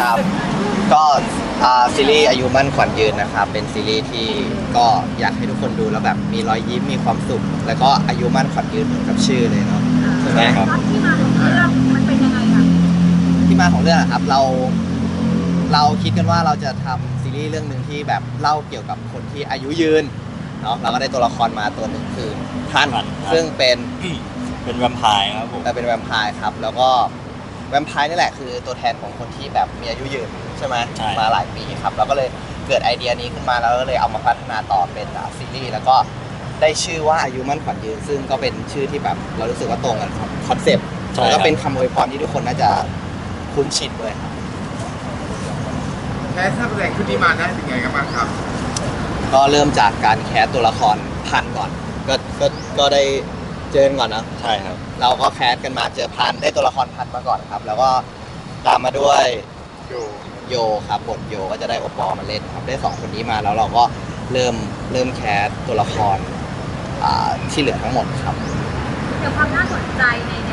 ครับ ก็อ่าซีรีส์อายุมั่นขวัญยืนนะครับ เป็นซีรีส์ที่ก็อยากให้ทุกคนดูแล้วแบบมีรอยยิ้มมีความสุข แล้วก็อายุมั่นขวัญยืนเหมือนกับชื่อเลยเนาะใช่ไหมใช่ครับตอนที่มาของเรื่องมันเป็นยังไงคะที่มาของเรื่องอะครับเราเราคิดกันว่าเราจะทำซีรีส์เรื่องหนึ่งที่แบบเล่าเกี่ยวกับคนที่อายุยืนเนาะเราก็ได้ตัวละครมาตัวหนึ่งคือท่าน ท่านครับ ซึ่งเป็นเป็นแวมไพร์ครับผม เอ่อเป็นแวมไพร์ครับ แล้วก็ แวมไพร์นี่แหละคือตัวแทนของคนที่แบบมีอายุยืนใช่ไหมใช่ มาหลายปีครับเราก็เลยเกิดไอเดียนี้ขึ้นมาแล้วก็เลยเอามาพัฒนาต่อเป็นอะซีรีส์แล้วก็ได้ชื่อว่าอายุมั่นขวัญยืน ซึ่งก็เป็นชื่อที่แบบเรารู้สึกว่าตรงกันครับคอนเซปต์ใช่แล้วครัก็บเป็นคำอวยพรที่ทุกคนน่าจะคุ้นชินด้วยครับแค่ถ้าแสดงชุดนี้มาได้เป็นไงกันบ้างครับ ก็เริ่มจากการแคสตัวละครพันก่อน ก็ก็ก็ได้ เจอกันก่อนนะใช่ครับ เราก็แคสกันมาเจอพันได้ตัวละครพันมาก่อนครับ แล้วก็ตามมาด้วยอยู่โยครับบทโยก็จะได้โอปอล์มาเล่นครับได้สองคนนี้มาแล้วเราก็เริ่มเริ่มแคสตัวละครอ่าที่เหลือทั้งหมดครับ เดี๋ยวความน่าสนใจในใน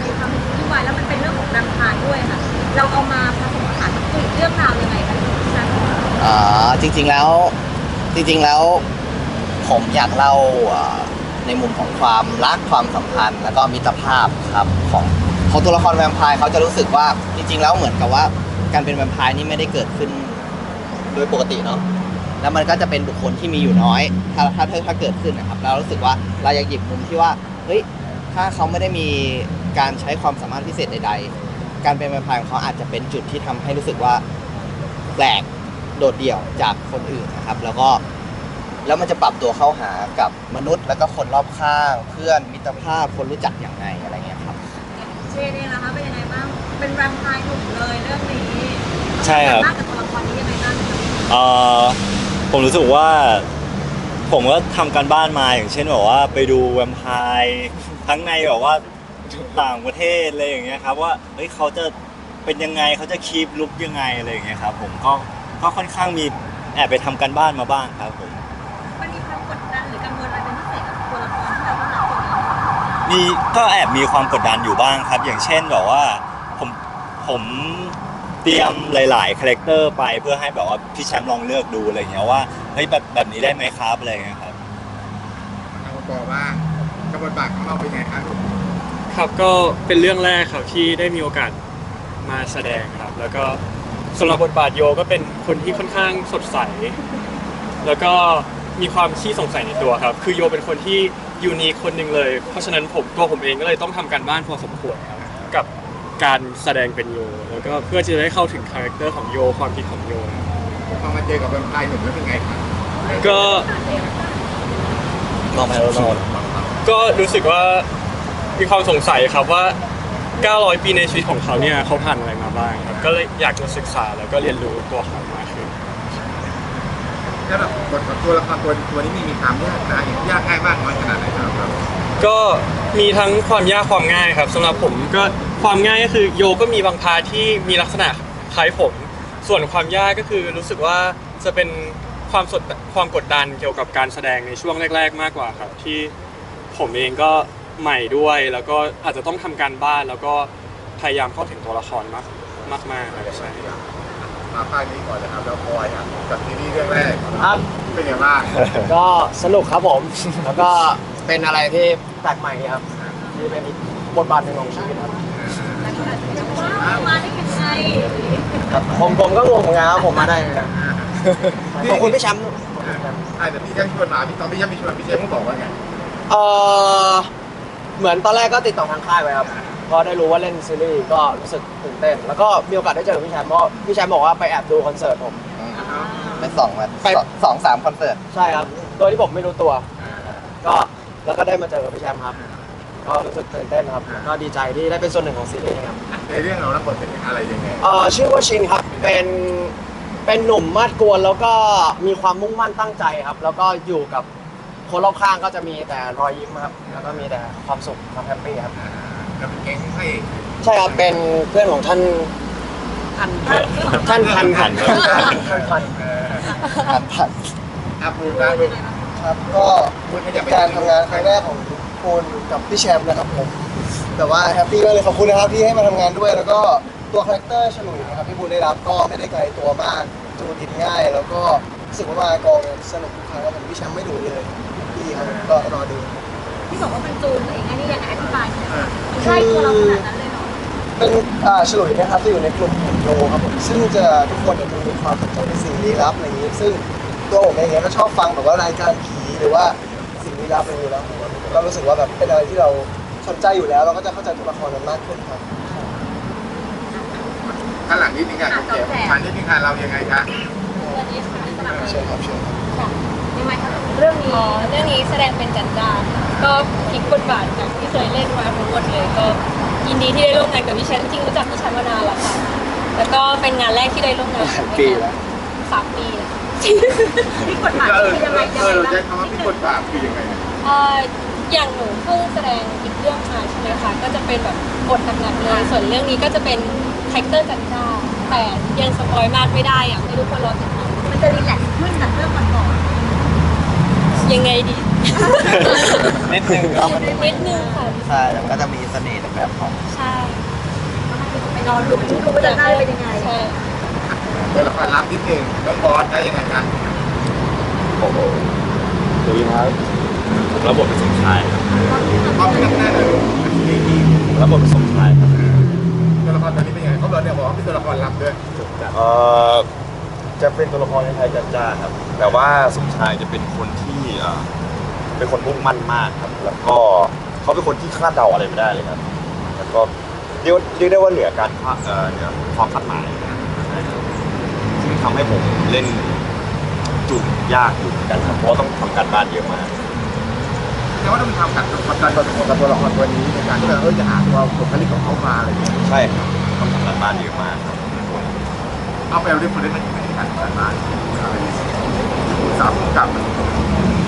ในความเป็นที่วายแล้วมันเป็นเรื่องของนำทางด้วยค่ะ เราเอามาผสมผสานกับกลุ่มเรื่องราวยังไงคะใช่อ่าจริงๆแล้วจริงๆแล้ว ผมอยากเล่าอ่า ในมุมของความรักความสัมพันธ์แล้วก็มิตรภาพครับของของตัวละครแวมไพร์เขาจะรู้สึกว่าจริง ๆ แล้วเหมือนกับว่าการเป็นแวมไพร์นี่ไม่ได้เกิดขึ้นโดยปกติเนาะแล้วมันก็จะเป็นบุคคลที่มีอยู่น้อย ถ้าถ้าถ้าถ้าเกิดขึ้นนะครับเรารู้สึกว่าเราอยากหยิบมุมที่ว่าเฮ้ยถ้าเขาไม่ได้มีการใช้ความสามารถพิเศษใด ๆ การเป็นแวมไพร์ของเขาอาจจะเป็นจุดที่ทำให้รู้สึกว่าแปลกโดดเดี่ยวจากคนอื่นนะครับ แล้วก็ แล้วมันจะปรับตัวเข้าหากับมนุษย์ แล้วก็คนรอบข้าง เพื่อนมิตรภาพคนรู้จักอย่างไงอะไรเงี้ยครับเชนเนี่ยนะคะเป็นยังไงบ้างเป็นแวมไพร์หนุ่มเลยเรื่องนี้ใช่ครับมากกับตัวละครนี้ยังไงบ้างคะเอ่อผมรู้สึกว่า ผมก็ทำการบ้านมาอย่างเช่นแบบว่าไปดูแวมไพร์ทั้งในแบบว่าต่างประเทศอะไรอย่างเงี้ยครับว่าเฮ้ยเขาจะเป็นยังไงเขาจะคีปลุกยังไงอะไรอย่างเงี้ยครับผมก็ก็ค่อนข้างมีแอบไปทำการบ้านมาบ้างครับผม มีก็แอบมีความกดดันอยู่บ้างครับ อย่างเช่นแบบว่าผมผมเตรียมหลาย ๆ คาแรคเตอร์ไปเพื่อให้แบบว่าพี่แชมป์ลองเลือกดูอะไรอย่างเงี้ยว่าเฮ้ยแบบแบบนี้ได้ไหมครับอะไรอย่างเงี้ยครับเอาบอกว่ากระบวนบาทของเราเป็นไงครับครับก็เป็นเรื่องแรกครับที่ได้มีโอกาสมาแสดงครับ แล้วก็สำหรับบทบาทโยก็เป็นคนที่ค่อนข้างสดใส แล้วก็ มีความขี้สงสัยในตัวครับ คือโยเป็นคนที่ยูนีคนหนึ่งเลย เพราะฉะนั้นผมตัวผมเองก็เลยต้องทำการบ้านพอสมควรครับกับการแสดงเป็นโย แล้วก็เพื่อจะได้เข้าถึงคาแรคเตอร์ของโยความคิดของโยครับพอมาเจอกับแวมไพร์หนุ่มแล้วเป็นไงครับก็มองไปแล้วนอนก็รู้สึกว่ามีความสงสัยครับว่า 900 ปีในชีวิตของเขาเนี่ยเขาผ่านอะไรมาบ้างครับก็เลยอยากจะศึกษาแล้วก็เรียนรู้ตัวเขามากขึ้น แล้วแบบบทของตัวละครตัวตัวนี้มีมีความยากนะยากง่ายมากน้อยขนาดไหนสำหรับเราก็มีทั้งความยากความง่ายครับสำหรับผมก็ความง่ายก็คือโยก็มีบางพาร์ทที่มีลักษณะคล้ายผม ส่วนความยากก็คือรู้สึกว่าจะเป็นความสดความกดดันเกี่ยวกับการแสดงในช่วงแรก ๆ มากกว่าครับ ที่ผมเองก็ใหม่ด้วยแล้วก็อาจจะต้องทำการบ้านแล้วก็พยายามเข้าถึงตัวละครมากมากๆครับใช่ มาภาคนี้ก่อนนะครับแล้วพลอยครับกับซีรีส์เรื่องแรก ครับ เป็นไงบ้างก็สนุกครับผม แล้วก็เป็นอะไรที่แปลกใหม่ครับที่เป็นอีกบทบาทหนึ่งของชีวิตครับว้าวมาได้ยังไงครับผมผมก็งงเหมือนกันครับผมมาได้ไงนะขอบคุณพี่แชมป์อ่าแต่พี่แจ๊คชวนมาพี่ตอนพี่แจ๊คไปชวนพี่แจ๊คเขาบอกว่าไงเอ่อเหมือนตอนแรกก็ติดต่อทางค่ายไปครับพอได้รู้ว่าเล่นซีรีส์ก็รู้สึกตื่นเต้น แล้วก็มีโอกาสได้เจอกับพี่แชมป์เพราะพี่แชมป์บอกว่าไปแอบดูคอนเสิร์ตผม ไปสองมาไป สองสองสามคอนเสิร์ตใช่ครับ โดยที่ผมไม่รู้ตัว ก็แล้วก็ได้มาเจอกับพี่แชมป์ครับ ก็รู้สึกตื่นเต้นครับแล้วก็ดีใจที่ได้เป็นส่วนหนึ่งของซีรีส์ครับ ในเรื่องเรารับบทเป็นอะไรยังไง เอ่อชื่อว่าชินครับ เป็น เป็นหนุ่มมาดกวนแล้วก็มีความมุ่งมั่นตั้งใจครับ แล้วก็อยู่กับคนรอบข้างก็จะมีแต่รอยยิ้มครับ แล้วก็มีแต่ความสุขความแฮปปี้ครับ เราเป็นแก๊งพระเอกใช่ครับ เป็นเพื่อนของท่านพันท่านพันพันท่านพันเออ ผ่านผ่านอาพูดนะลูกครับก็เป็นการทำงานครั้งแรกของคุณกับพี่แชมป์นะครับผม แต่ว่าแฮปปี้มากเลยขอบคุณนะครับที่ให้มาทำงานด้วย แล้วก็ตัวคาแรคเตอร์ฉลุยนะครับที่บูได้รับก็ไม่ได้ไกลตัวมากจูนติดง่าย แล้วก็รู้สึกว่ามากองสนุกทุกครั้งแล้วผมพี่แชมป์ไม่ดุเลยดีครับก็รอดูที่บอกว่าเป็นจูนเองอันนี้ยังไงอธิบายหน่อยค่ะใช่ตัวเราขนาดนั้นเลย เป็นอ่าฉลุยนะครับจะอยู่ในกลุ่มโยครับผมซึ่งจะทุกคนเนี่ยจะมีความสนใจในสิ่งลี้ลับอะไรอย่างนี้ ซึ่งตัวผมเองเนี่ยก็ชอบฟังแบบว่ารายการผีหรือว่าสิ่งลี้ลับอะไรอยู่แล้วผมก็รู้สึกว่าแบบเป็นอะไรที่เราสนใจอยู่แล้ว เราก็จะเข้าใจตัวละครนั้นมากขึ้นครับข้างหลังนิดนึงค่ะคุณเจ๋ผ่านนิดนึงค่ะเรายังไงคะวันนี้ค่ะสลับเชิญครับเชิญครับยังไงคะเรื่องนี้เรื่องนี้แสดงเป็นจันดาก็พลิกบทบาทจากที่เคยเล่นมาทั้งหมดเลยก็ ยินดีที่ได้ร่วมงานกับพี่แชมป์จริงๆรู้จักพี่แชมป์มานานแล้วค่ะ แล้วก็เป็นงานแรกที่ได้ร่วมงานกับปีแล้วสามปีแล้วที่กฎหมายเออคือยังไงเอยังไงอเราใช้นะคำว่าพี่บทบาทคือยังไงเอ่ออย่างหนูเพิ่งแสดงอีกเรื่องมาใช่ไหมคะก็จะเป็นแบบบทหนักๆเลยส่วนเรื่องนี้ก็จะเป็นคาแรคเตอร์จันดาแต่ยังสปอยมากไม่ได้อยากให้ทุกคนรอติดตามมันจะรีแลกซ์ขึ้นจากเรื่องก่อนยังไงดีนิดนึงครับนิดนึงค่ะ ใช่แล้วก็จะมีเสน่ห์ในแบบของใช่ๆไปนอนดูดูว่าจะได้เป็นยังไงใช่ตัวละครลับนิดนึงน้องบอสได้ยังไงคะโอ้โหสวัสดีครับผมรับบทเป็นสมชายครับพร้อมกันหน้าเลยนี่นี่ผมรับบทเป็นสมชายครับตัวละครตัวนี้เป็นยังไงเขาบอกเนี่ยบอกว่าเป็นตัวละครลับด้วยเอ่อจะเป็นตัวละครคล้ายๆจันจ้าครับ แต่ว่าสมชายจะเป็นคนที่เอ่อเป็นคนมุ่งมั่นมากครับ แล้วก็ เขาเป็นคนที่คาดเดาอะไรไม่ได้เลยครับแล้วก็เรียกว่าเรียกได้ว่าเหนือการคาดเอ่อเหนือความคาดหมายใช่ครับซึ่งทำให้ผมเล่นจุดยากอยู่เหมือนกันครับเพราะว่าต้องทำการบ้านเยอะมาก แต่ว่าต้องทำกับกับการตัวกับตัวละครตัวนี้ในการที่เราเออจะหาตัวบุคลิกของเขามาอะไรอย่างเงี้ยใช่ครับต้องทำการบ้านเยอะมากครับเอาไปเอาเรื่องคนเล่นมันยังไงในการทำการบ้านอะไรอย่างเงี้ยสามกับ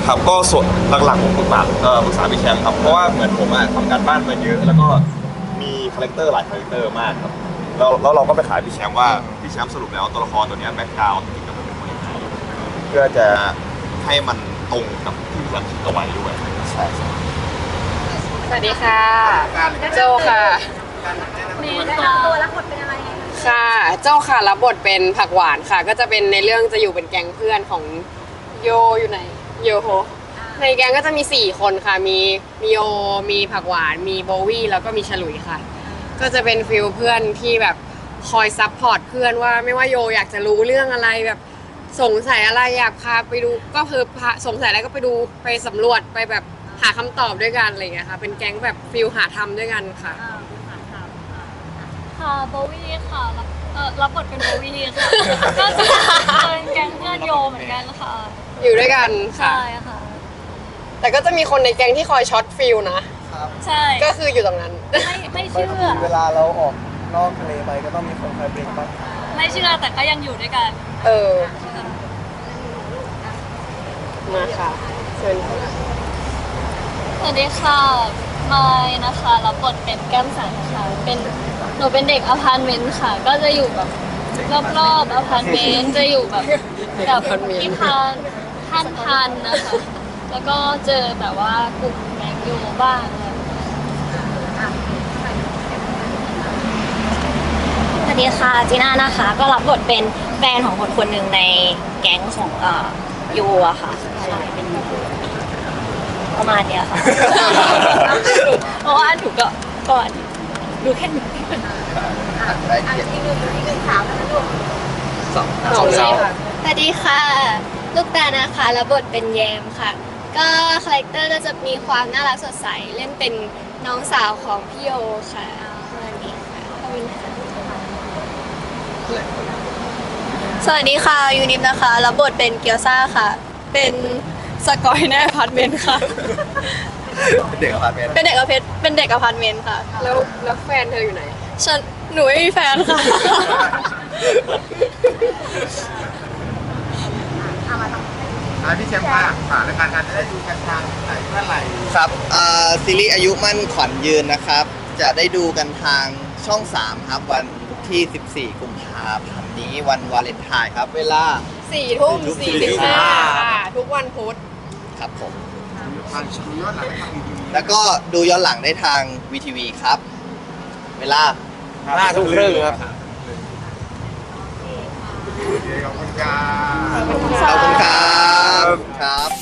ครับก็ส่วนหลักๆผมปรึกษาเอ่อปรึกษาพี่แชมป์ครับเพราะว่าเหมือนผมอะทำการบ้านมาเยอะ แล้วก็มีคาแรคเตอร์หลายคาแรคเตอร์มากครับแล้วแล้วเราก็ไปขายพี่แชมป์ว่าพี่แชมป์สรุปแล้วตัวละครตัวเนี้แบ็คกราวด์จริงๆแล้วมันเป็นคนยังไงเพื่อจะให้มันตรงกับที่พี่แชมป์คิดเอาไว้ด้วยใช่ครับสวัสดีค่ะการโจค่ะแนะนำตัวแล้วกดเป็นอะไรค่ะโจค่ะรับบทเป็นผักหวานค่ะ ก็จะเป็นในเรื่องจะอยู่เป็นแก๊งเพื่อนของโยอยู่ไหน โยโฮในแก๊งก็จะมี 4 คนค่ะ มีมีโยมีผักหวาน มีโบวี่ แล้วก็มีฉลุยค่ะ ก็จะเป็นฟิลเพื่อนที่แบบคอยซัพพอร์ตเพื่อนว่าไม่ว่าโยอยากจะรู้เรื่องอะไรแบบสงสัยอะไรอยากพาไปดูก็คือพาสงสัยอะไรก็ไปดูไปสำรวจไปแบบหาคำตอบด้วยกันอะไรอย่างเงี้ยค่ะ เป็นแก๊งแบบฟิลหาทำด้วยกันค่ะค่ะโบวี่ค่ะรับเอ่อรับบทเป็นโบวี่ค่ะ ก็จะเป็นแก๊งเพื่อนโยเหมือนกันค่ะ อยู่ด้วยกันค่ะ ใช่ค่ะ แต่ก็จะมีคนในแก๊งที่คอยช็อตฟิลนะใช่ ก็คืออยู่ตรงนั้น ไม่ไม่ไปเชื่ทุกอทีเวลาเราออกนอกทะเลไปก็ต้องมีคนคอยเบรกบ้างไม่เชื่อแต่ก็ยังอยู่ด้วยกันเออ มาค่ะเชิญค่ะสวัสดีค่ะมายนะคะรับบทเป็นแก้มสันค่ะ เป็นหนูเป็นเด็กอพาร์ตเมนต์ค่ะ ก็จะอยู่แบบรอบๆอพาร์ตเมนต์จะอยู่แบบกับพี่พันท่านพันนะคะ แล้วก็เจอแบบว่ากลุ่มแมงยูบ้างค่ะสวัสดีค่ะจีน่านะคะ ก็รับบทเป็นแฟนของคนคนหนึ่งในแก๊งของเอ่อยูอะค่ะใช่เป็นประมาณเนี้ยค่ะ เพราะว่าหนูก็ก่อนดูแค่หนึ่งได้อะเกียรติอีกหนึ่งอีกหนึ่งถามนะลูก สองสองเลยค่ะสวัสดีค่ะ ลูกตานะคะรับบทเป็นแยมค่ะ ก็คาแรคเตอร์ก็จะมีความน่ารักสดใส เล่นเป็นน้องสาวของพี่โยค่ะประมาณนี้ค่ะขอบคุณค่ะสวัสดีค่ะยูนิฟนะคะรับบทเป็นเกียวซ่าค่ะ เป็นสกอยในอพาร์ตเมนต์ค่ะ เด็กอพาร์ตเมนต์เป็นเด็กอพาร์ตเป็นเด็กอพาร์ตเมนต์ค่ะ แล้วแล้วแฟนเธออยู่ไหน ฉันหนูไม่มีแฟนค่ะ อ่าพี่แชมป์ฝากฝากรายการการจะได้ดูกันทางไหนเมื่อไหร่ครับอ่าซีรีส์อายุมั่นขวัญยืนนะครับ จะได้ดูกันทางช่อง 3 ครับ วันที่ 14 กุมภาพันธ์นี้วันวาเลนไทน์ครับ เวลา สี่ทุ่มสี่สี่ทุ่สิบมห้าค่ะทุกวันพุธ ครับผม ทางชูย้อนหลังทางวีทีวีแล้วก็ดูย้อนหลังได้ทาง VTV ครับ เวลา ห้าทุ่มครึ่งครับ โอเคขอบคุณครับ ขอบคุณ ครับ